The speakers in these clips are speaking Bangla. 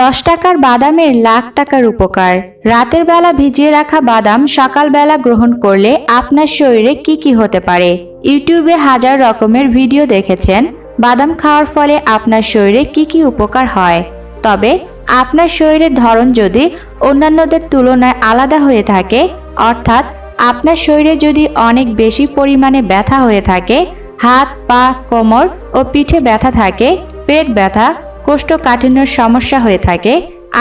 দশ টাকার বাদামের লাখ টাকার উপকার। রাতের বেলা ভিজিয়ে রাখা বাদাম সকালবেলা গ্রহণ করলে আপনার শরীরে কি কি হতে পারে? ইউটিউবে হাজার রকমের ভিডিও দেখেছেন। বাদাম খাওয়ার ফলে আপনার শরীরে কি কি উপকার হয়? তবে আপনার শরীরের ধরন যদি অন্যান্যদের তুলনায় আলাদা হয়ে থাকে, অর্থাৎ আপনার শরীরে যদি অনেক বেশি পরিমাণে ব্যথা হয়ে থাকে, হাত, পা, কোমর ও পিঠে ব্যথা থাকে, পেট ব্যথা কোষ্ঠকাঠিন্যর সমস্যা হয়ে থাকে,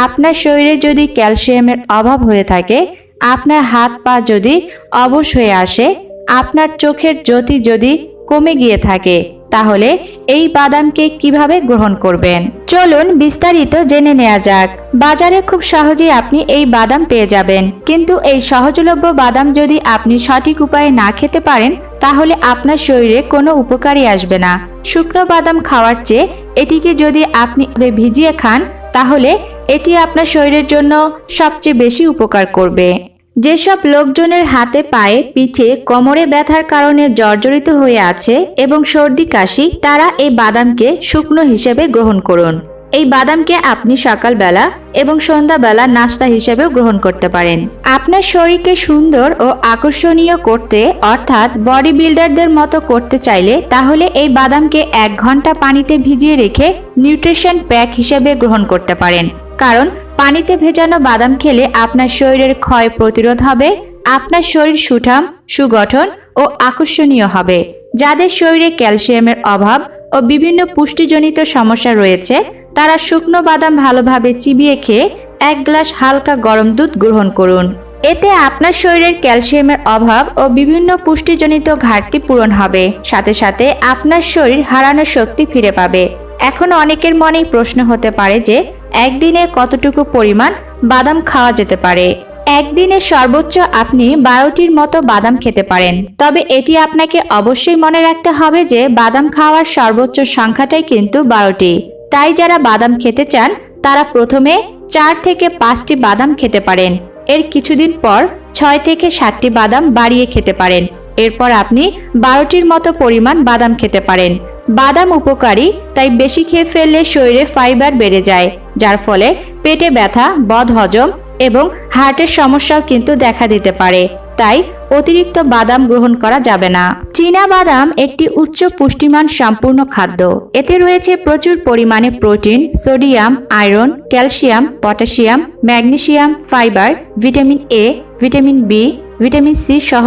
আপনার শরীরে যদি ক্যালসিয়ামের অভাব হয়ে থাকে, আপনার হাত পা যদি অবশ হয়ে আসে, আপনার চোখের জ্যোতি যদি কমে গিয়ে থাকে, তাহলে এই বাদামকে কীভাবে গ্রহণ করবেন? চলুন বিস্তারিত জেনে নেওয়া যাক। বাজারে খুব সহজেই আপনি এই বাদাম পেয়ে যাবেন। কিন্তু এই সহজলভ্য বাদাম যদি আপনি সঠিক উপায়ে না খেতে পারেন, তাহলে আপনার শরীরে কোনো উপকারই আসবে না। শুকনো বাদাম খাওয়ার চেয়ে এটিকে যদি আপনি ভিজিয়ে খান, তাহলে এটি আপনার শরীরের জন্য সবচেয়ে বেশি উপকার করবে। যেসব লোকজনের হাতে পায়ে, পিঠে, কোমরে ব্যথার কারণে জর্জরিত হয়ে আছে এবং সর্দি কাশি, তারা এই বাদামকে শুকনো হিসেবে গ্রহণ করুন। এই বাদামকে আপনি সকালবেলা এবং সন্ধ্যাবেলা নাস্তা হিসেবেও গ্রহণ করতে পারেন। আপনার শরীরকে সুন্দর ও আকর্ষণীয় করতে, অর্থাৎ বডি বিল্ডারদের মতো করতে চাইলে তাহলে এই বাদামকে এক ঘণ্টা পানিতে ভিজিয়ে রেখে নিউট্রিশন প্যাক হিসেবে গ্রহণ করতে পারেন। কারণ পানিতে ভেজানো বাদাম খেলে আপনার শরীরের ক্ষয় প্রতিরোধ হবে, আপনার শরীর সুঠাম, সুগঠন ও আকর্ষণীয় হবে। যাদের শরীরে ক্যালসিয়ামের অভাব ও বিভিন্ন পুষ্টিজনিত সমস্যা রয়েছে, তারা শুকনো বাদাম ভালোভাবে চিবিয়ে খেয়ে এক গ্লাস হালকা গরম দুধ গ্রহণ করুন। এতে আপনার শরীরের ক্যালসিয়ামের অভাব ও বিভিন্ন পুষ্টিজনিত ঘাটতি পূরণ হবে। সাথে সাথে আপনার শরীর হারানোর শক্তি ফিরে পাবে। এখন অনেকের মনেই প্রশ্ন হতে পারে যে, একদিনে কতটুকু পরিমাণ বাদাম খাওয়া যেতে পারে? একদিনে সর্বোচ্চ আপনি বারোটির মতো বাদাম খেতে পারেন। তবে এটি আপনাকে অবশ্যই মনে রাখতে হবে যে বাদাম খাওয়ার সর্বোচ্চ সংখ্যাটাই কিন্তু বারোটি। তাই যারা বাদাম খেতে চান, তারা প্রথমে চার থেকে পাঁচটি বাদাম খেতে পারেন। এর কিছুদিন পর ছয় থেকে সাতটি বাদাম বাড়িয়ে খেতে পারেন। এরপর আপনি বারোটির মতো পরিমাণ বাদাম খেতে পারেন। বাদাম উপকারী, তাই বেশি খেয়ে ফেললে শরীরে ফাইবার বেড়ে যায়, যার ফলে পেটে ব্যথা, বদহজম এবং হার্টের সমস্যাও কিন্তু দেখা দিতে পারে। তাই অতিরিক্ত বাদাম গ্রহণ করা যাবে না। চীনা বাদাম একটি উচ্চ পুষ্টিমান সম্পূর্ণ খাদ্য। এতে রয়েছে প্রচুর পরিমাণে protein, sodium, iron, calcium, potassium magnesium fibre, vitamin A, vitamin B, vitamin C সহ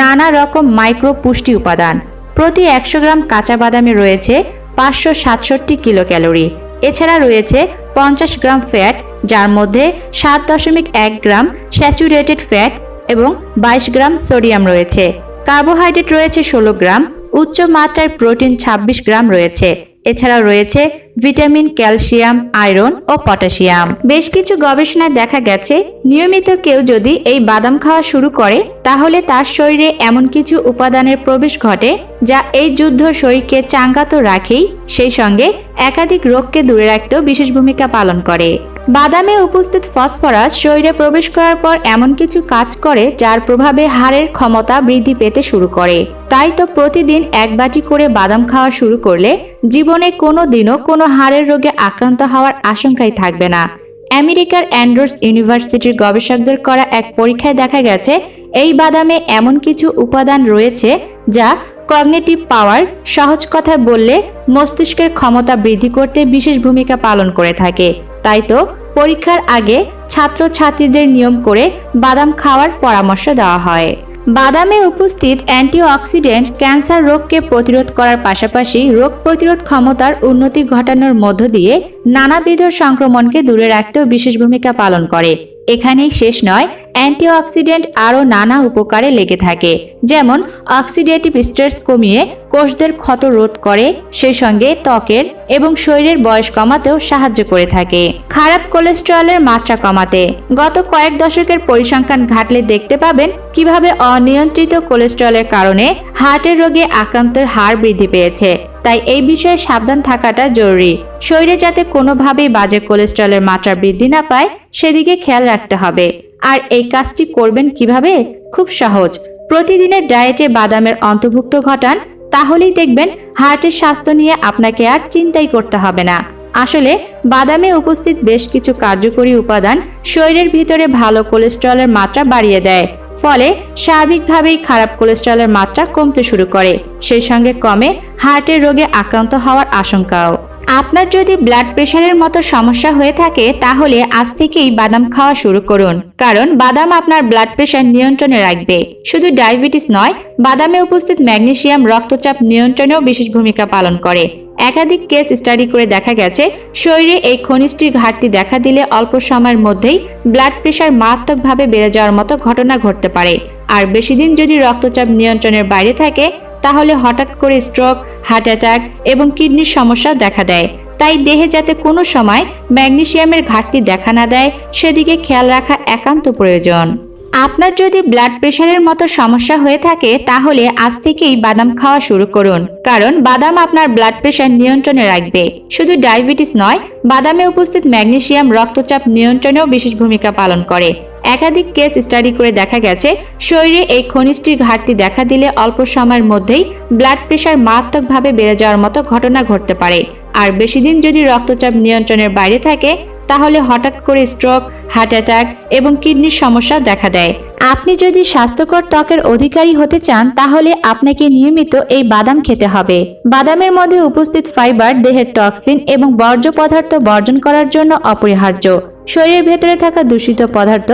নানা রকম মাইক্রো পুষ্টি উপাদান। প্রতি একশো গ্রাম কাঁচা বাদামে রয়েছে পাঁচশো সাতষট্টি কিলো ক্যালোরি এছাড়া রয়েছে পঞ্চাশ গ্রাম ফ্যাট যার মধ্যে সাত দশমিক এক গ্রাম স্যাচুরেটেড ফ্যাট এবং বাইশ গ্রাম সোডিয়াম রয়েছে। কার্বোহাইড্রেট রয়েছে ষোলো গ্রাম, উচ্চ মাত্রায় প্রোটিন ২৬ গ্রাম রয়েছে। এছাড়াও রয়েছে ভিটামিন, ক্যালসিয়াম, আয়রন ও পটাশিয়াম। বেশ কিছু গবেষণায় দেখা গেছে, নিয়মিত কেউ যদি এই বাদাম খাওয়া শুরু করে, তাহলে তার শরীরে এমন কিছু উপাদানের প্রবেশ ঘটে যা এই যুদ্ধ শরীরকে চাঙ্গা তো রাখেই সেই সঙ্গে একাধিক রোগকে দূরে রাখতেও বিশেষ ভূমিকা পালন করে। বাদামে উপস্থিত ফসফরাস শরীরে প্রবেশ করার পর এমন কিছু কাজ করে যার প্রভাবে হাড়ের ক্ষমতা বৃদ্ধি পেতে শুরু করে। তাই তো প্রতিদিন এক বাটি করে বাদাম খাওয়া শুরু করলে জীবনে কোনো দিনও কোনো হাড়ের রোগে আক্রান্ত হওয়ার আশঙ্কাই থাকবে না। আমেরিকার অ্যান্ড্রোস ইউনিভার্সিটির গবেষকদের করা এক পরীক্ষায় দেখা গেছে, এই বাদামে এমন কিছু উপাদান রয়েছে যা কগনেটিভ পাওয়ার, সহজ কথায় বললে মস্তিষ্কের ক্ষমতা বৃদ্ধি করতে বিশেষ ভূমিকা পালন করে থাকে। তাই তো পরীক্ষার আগে ছাত্রছাত্রীদের নিয়ম করে বাদাম খাওয়ার পরামর্শ দেওয়া হয়। বাদামে উপস্থিত অ্যান্টিঅক্সিডেন্ট ক্যান্সার রোগকে প্রতিরোধ করার পাশাপাশি রোগ প্রতিরোধ ক্ষমতার উন্নতি ঘটানোর মধ্য দিয়ে নানাবিধ সংক্রমণকে দূরে রাখতেও বিশেষ ভূমিকা পালন করে। এখানেই শেষ নয়, অ্যান্টিঅক্সিডেন্ট আরও নানা উপকারে লেগে থাকে। যেমন, অক্সিডেটিভ স্ট্রেস কমিয়ে কোষদের ক্ষত রোধ করে সেই সঙ্গে ত্বকের এবং শরীরের বয়স কমাতেও সাহায্য করে থাকে। খারাপ কোলেস্টেরলের মাত্রা কমাতে। গত কয়েক দশকের পরিসংখ্যান ঘাটলে দেখতে পাবেন কীভাবে অনিয়ন্ত্রিত কোলেস্টেরলের কারণে হার্টের রোগে আক্রান্তের হার বৃদ্ধি পেয়েছে। তাই এই বিষয়ে সাবধান থাকাটা জরুরি। শরীরে যাতে কোনোভাবেই বাজে কোলেস্ট্রলের মাত্রা বৃদ্ধি না পায়, সেদিকে খেয়াল রাখতে হবে। আর এই কাজটি করবেন কীভাবে? খুব সহজ। প্রতিদিনের ডায়েটে বাদামের অন্তর্ভুক্ত ঘটান, তাহলেই দেখবেন হার্টের স্বাস্থ্য নিয়ে আপনাকে আর চিন্তাই করতে হবে না। আসলে বাদামে উপস্থিত বেশ কিছু কার্যকরী উপাদান শরীরের ভিতরে ভালো কোলেস্টেরলের মাত্রা বাড়িয়ে দেয়। ফলে স্বাভাবিকভাবেই খারাপ কোলেস্টেরলের মাত্রা কমতে শুরু করে। সেই সঙ্গে কমে হার্টের রোগে আক্রান্ত হওয়ার আশঙ্কাও। আপনার যদি ব্লাড প্রেশারের মতো সমস্যা হয়ে থাকে, তাহলে আজ থেকেই বাদাম খাওয়া শুরু করুন। কারণ বাদাম আপনার ব্লাড প্রেশার নিয়ন্ত্রণে রাখবে। শুধু ডায়াবেটিস নয়, বাদামে উপস্থিত ম্যাগনেসিয়াম, রক্তচাপ নিয়ন্ত্রণেও বিশেষ ভূমিকা পালন করে। একাধিক কেস স্টাডি করে দেখা গেছে, শরীরে এই খনিজটির ঘাটতি দেখা দিলে অল্প সময়ের মধ্যেই ব্লাড প্রেশার মারাত্মকভাবে বেড়ে যাওয়ার মতো ঘটনা ঘটতে পারে। আর বেশি দিন যদি রক্তচাপ নিয়ন্ত্রণের বাইরে থাকে, তাহলে হঠাৎ করে স্ট্রোক, হার্ট অ্যাটাক এবং কিডনির সমস্যা দেখা দেয়। তাই দেহে যাতে কোনো সময় ম্যাগনেসিয়ামের ঘাটতি দেখা না দেয়, সেদিকে খেয়াল রাখা একান্ত প্রয়োজন। আপনার যদি ব্লাড প্রেশারের মতো সমস্যা হয়ে থাকে, তাহলে আজ থেকেই বাদাম খাওয়া শুরু করুন। কারণ বাদাম আপনার ব্লাড প্রেশার নিয়ন্ত্রণে রাখবে। শুধু ডায়াবেটিস নয়, বাদামে উপস্থিত ম্যাগনেসিয়াম, রক্তচাপ নিয়ন্ত্রণেও বিশেষ ভূমিকা পালন করে। একাধিক কেস স্টাডি করে দেখা গেছে, শরীরে এই খনিজটির ঘাটতি দেখা দিলে অল্প সময়ের মধ্যেই ব্লাড প্রেশার মারাত্মকভাবে বেড়ে যাওয়ার মতো ঘটনা ঘটতে পারে। আর বেশি দিন যদি রক্তচাপ নিয়ন্ত্রণের বাইরে থাকে তাহলে হঠাৎ করে স্ট্রোক হার্ট অ্যাটাক এবং কিডনির সমস্যা দেখা দেয়। আপনি যদি স্বাস্থ্যকর ত্বকের অধিকারী হতে চান, তাহলে আপনাকে নিয়মিত এই বাদাম খেতে হবে। বাদামের মধ্যে উপস্থিত ফাইবার দেহের টক্সিন এবং বর্জ্য পদার্থ বর্জন করার জন্য অপরিহার্য। শরীরের ভেতরে থাকা দূষিত পদার্থ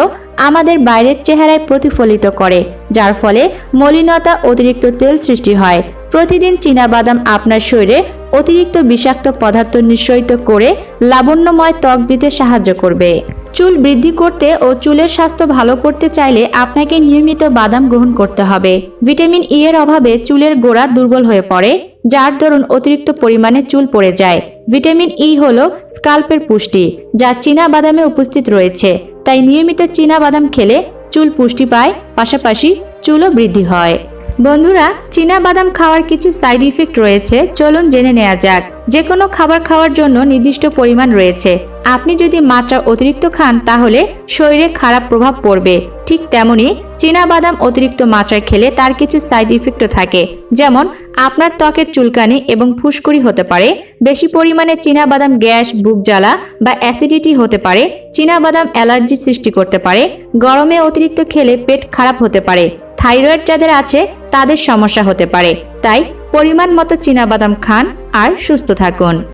আমাদের বাইরের চেহারায় প্রতিফলিত করে, যার ফলে মলিনতা অতিরিক্ত তেল সৃষ্টি হয়। প্রতিদিন বাদাম আপনার শরীরে অতিরিক্ত বিষাক্ত পদার্থ নিঃসরিত করে লাবণ্যময় ত্বক দিতে সাহায্য করবে। চুল বৃদ্ধি করতে ও চুলের স্বাস্থ্য ভালো করতে চাইলে আপনাকে নিয়মিত বাদাম গ্রহণ করতে হবে। ভিটামিন ই এর অভাবে চুলের গোড়া দুর্বল হয়ে পড়ে, যার দরুন অতিরিক্ত পরিমাণে চুল পড়ে যায়। ভিটামিন ই হল স্কাল্পের পুষ্টি, যা চীনা বাদামে উপস্থিত রয়েছে। তাই নিয়মিত চীনা বাদাম খেলে চুল পুষ্টি পায়, পাশাপাশি চুলও বৃদ্ধি হয়। বন্ধুরা, চীনা বাদাম খাওয়ার কিছু সাইড ইফেক্ট রয়েছে। চলুন জেনে নেওয়া যাক। যে কোনো খাবার খাওয়ার জন্য নির্দিষ্ট পরিমাণ রয়েছে। আপনি যদি মাত্রা অতিরিক্ত খান, তাহলে শরীরে খারাপ প্রভাব পড়বে। ঠিক তেমনি চীনা বাদাম অতিরিক্ত মাত্রায় খেলে তার কিছু সাইড ইফেক্টও থাকে। যেমন, আপনার ত্বকের চুলকানি এবং ফুসকুড়ি হতে পারে। বেশি পরিমাণে চীনা বাদাম গ্যাস, বুক জ্বালা বা অ্যাসিডিটি হতে পারে। চীনা বাদাম অ্যালার্জি সৃষ্টি করতে পারে। গরমে অতিরিক্ত খেলে পেট খারাপ হতে পারে। থাইরয়েড যাদের আছে, তাদের সমস্যা হতে পারে। তাই, পরিমাণ মতো বাদাম খান আর সুস্থ থাকুন।